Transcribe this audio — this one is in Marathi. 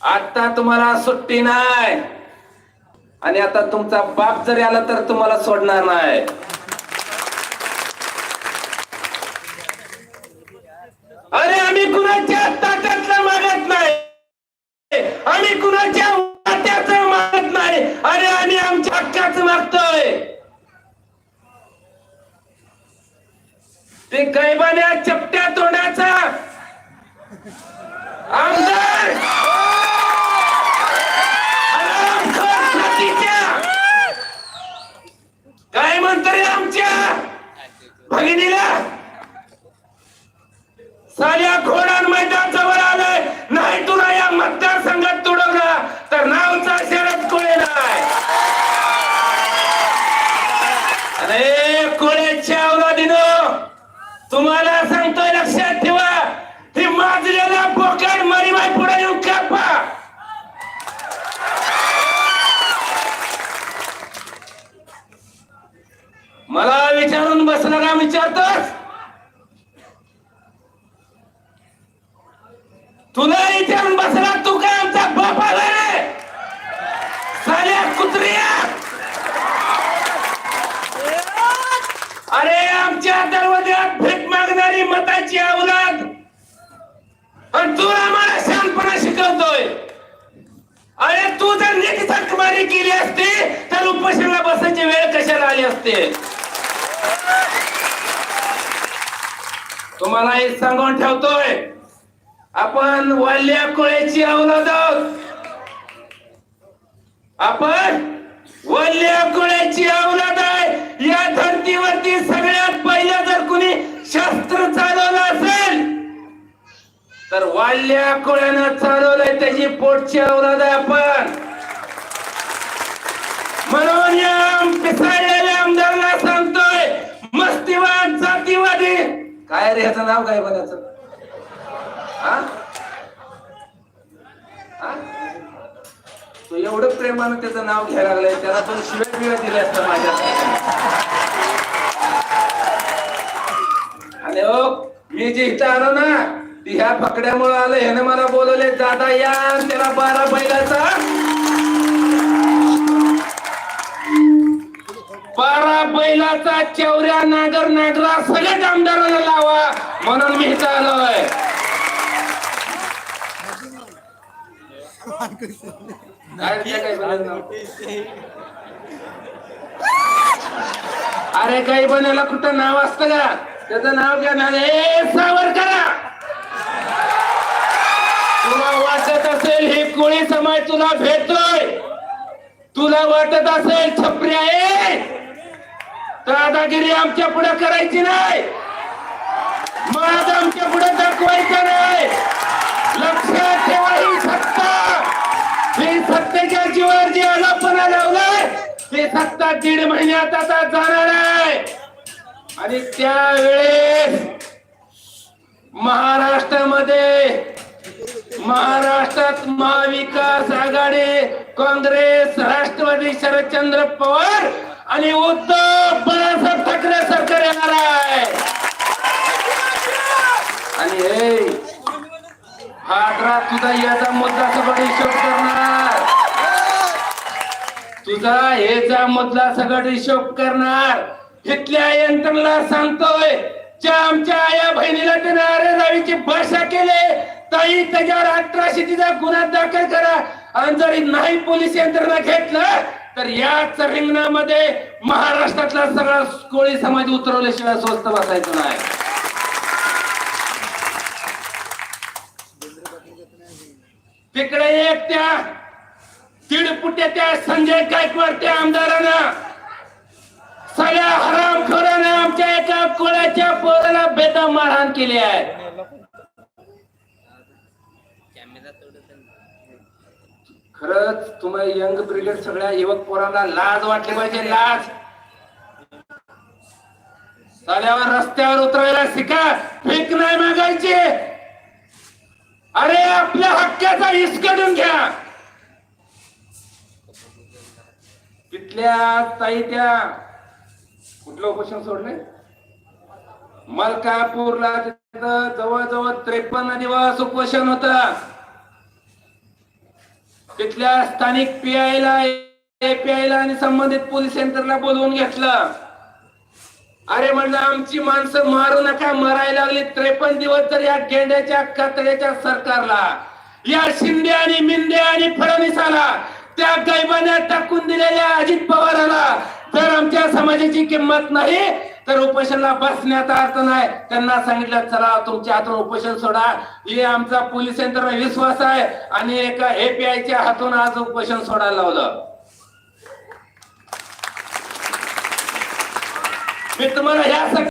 आता तुम्हाला सुट्टी नाही. आणि आता तुमचा बाप जरी आला तर तुम्हाला सोडणार नाही. अरे आम्ही कुणाच्या ताटातलं मागत नाही. आम्ही कुणाच्या वाट्याचं मागत नाही. अरे आम्ही आमच्या हक्काच मागतोय. ते कैबान्या चपट्या तोंडाचा. आमदार! साल्या घोडान मैदान जवळ आलंय. नाही तुला या मतदारसंघात तुडवला तर नावचा शरद कोळे नाही. अरे कोळ्याच्या अवलादीनं तुम्हाला सांगतोय लक्षात ठेवा. हे माजलेला पोकड मरीमाय पुढे येऊन कापा मला विचारून बसला का विचारतोस तुला इथे बसला तू काय आमचा बाप आला रे साल्या कुत्रिया! अरे आमच्या दरवाज्यात भीक मागणारी मताची अवलाद आणि तू आम्हाला शांतपणा शिकवतोय. अरे तू जर नीट थकमारी केली असती तर उपोषणाला बसायची वेळ कशाला आली असते? तुम्हाला हे सांगून ठेवतोय. आपण वाल्या कोळ्याची औलाद आहोत. आपण वाल्या कोळ्याची औलाद आहे. या धरतीवरती सगळ्यात पहिलं जर कुणी शास्त्र चालवलं असेल तर वाल्या कोळ्यानं चालवलंय त्याची पोटची अवलाद आहे आपण. म्हणून या पिसाळलेल्या आमदाराला सांगतोय मस्तीवाद जातीवादी. काय रे ह्याचं नाव काय बनायचं तो एवढं प्रेमानं त्याचं नाव घ्यायला लागलंय त्याला पण शिव्या बिव्या दिल्या असतात माझ्या. आणि ओ मी जे इथं आलो ना ती ह्या पकड्यामुळे आलं ह्याने मला बोलवले दादा या त्याला बारा बैलाचा. बारा बैलाचा चौऱ्या नागर नागरा सगळ्याच आमदाराला लावा म्हणून मी इथं आलोय. रे? अरे काही बनायला कुठं नाव असतं का? त्याचं नाव घ्या ना. ए सावर करा तुला वाटत असेल हे कोळी समाज तुला भेटतोय. तुला वाटत असेल छपरी आहे. दादागिरी आमच्या पुढे करायची नाही. माझ आमच्या पुढे दाखवायचं सत्तेच्या जे जी आलापणा लावलाय. ते सत्ता दीड महिन्यात आता जाणार आहे. आणि त्यावेळेस महाराष्ट्रामध्ये महाराष्ट्रात महाविकास आघाडी काँग्रेस राष्ट्रवादी शरदचंद्र पवार आणि उद्धव बाळासाहेब ठाकरे सरकार येणार आहे. आणि हे हा तुझा याचा मुद्दा सभा हिशोब करणार तुझा जा मधला सगळं हिशोब करणार. इथल्या यंत्रणेला सांगतोय ज्या आमच्या आया बहिणीला त्याने अरे जावीची भाषा केले ताई त्याच्यावर अठराशे तिचा गुन्हा दाखल करा. आणि जरी नाही पोलीस यंत्रणा घेतलं तर याच रिंगणामध्ये महाराष्ट्रातला सगळा कोळी समाज उतरवल्याशिवाय स्वस्त बसायचं नाही. तिकडे एक त्या तिडपुट्या त्या संजय गायकवाड त्या आमदारांना सगळ्या हरामखोरानं आमच्या एका कोळ्याच्या पोराला बेदम मारहाण केली आहे. खरंच तुम्हाला यंग ब्रिगेड सगळ्या युवक पोरांना लाज वाटली पाहिजे लाज. साल्यावर रस्त्यावर उतरायला शिका फेक नाही मागायची. अरे आपल्या हक्काचा हिसकडून घ्या. तिथल्या ताई त्या कुठलं उपोषण सोडले मलकापूरला तिथं जवळजवळ त्रेपन्न दिवस उपोषण होत. तिथल्या स्थानिक पीआयला एपीआयला आणि संबंधित पोलीस सेंटरला बोलवून घेतलं. अरे म्हणलं आमची माणसं मारू नका मरायला लागली त्रेपन्न दिवस तर या गेंड्याच्या कातड्याच्या सरकारला. या शिंदे आणि मिंदे आणि फडणवीसाला त्या गैबाण्यात टाकून दिलेल्या अजित पवाराला जर आमच्या समाजाची किंमत नाही तर उपोषणला बसण्याचा अर्थ नाही. त्यांना सांगितलं चला तुमच्या हातून उपोषण सोडा. हे आमचा पोलीस सेंटरवर विश्वास आहे आणि एका एपीआयच्या हातून आज उपोषण सोडायला लावलं. मी तुम्हाला ह्या